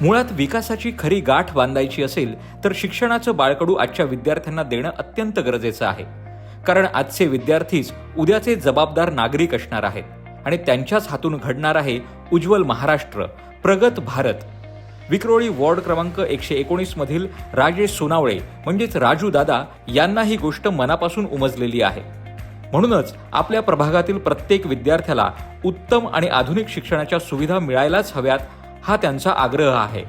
मुळात विकासाची खरी गाठ बांधायची असेल तर शिक्षणाचं बाळकडू आजच्या विद्यार्थ्यांना देणं अत्यंत गरजेचं आहे. कारण आजचे विद्यार्थीच उद्याचे जबाबदार नागरिक असणार आहेत आणि त्यांच्याच हातून घडणार आहे उज्ज्वल महाराष्ट्र प्रगत भारत. विक्रोळी वॉर्ड क्रमांक एकशे एकोणीस मधील राजेश सोनावळे म्हणजेच राजू दादा यांना ही गोष्ट मनापासून उमजलेली आहे. म्हणूनच आपल्या प्रभागातील प्रत्येक विद्यार्थ्याला उत्तम आणि आधुनिक शिक्षणाच्या सुविधा मिळायलाच हव्यात हा त्यांचा आग्रह आहे.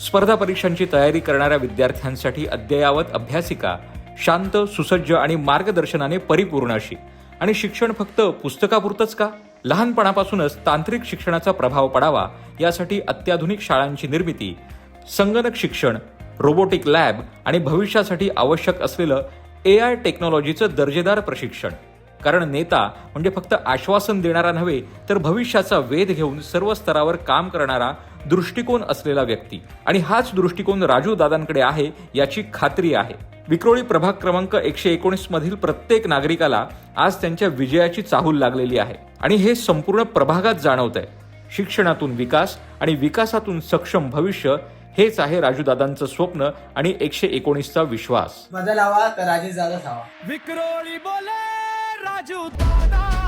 स्पर्धा परीक्षांची तयारी करणाऱ्या विद्यार्थ्यांसाठी अद्ययावत अभ्यासिका शांत सुसज्ज आणि मार्गदर्शनाने परिपूर्ण अशी. आणि शिक्षण फक्त पुस्तकापुरतंच का? लहानपणापासूनच तांत्रिक शिक्षणाचा प्रभाव पडावा यासाठी अत्याधुनिक शाळांची निर्मिती संगणक शिक्षण रोबोटिक लॅब आणि भविष्यासाठी आवश्यक असलेलं ए आय टेक्नॉलॉजीचं दर्जेदार प्रशिक्षण. कारण नेता म्हणजे फक्त आश्वासन देणारा नव्हे तर भविष्याचा वेध घेऊन सर्व स्तरावर काम करणारा दृष्टिकोन असलेला व्यक्ती. आणि हाच दृष्टिकोन राजू दादांकडे आहे याची खात्री आहे. विक्रोळी प्रभाग क्रमांक एकशे एकोणीस मधील प्रत्येक नागरिकाला आज त्यांच्या विजयाची चाहूल लागलेली आहे. आणि हे संपूर्ण प्रभागात जाणवत आहे शिक्षणातून विकास आणि विकासातून सक्षम भविष्य हेच आहे राजूदादांचं स्वप्न आणि एकशे एकोणीसचा विश्वास. बदल हवा तर राजेश दादाच हवा विक्रोळी बोले! राजू दादा।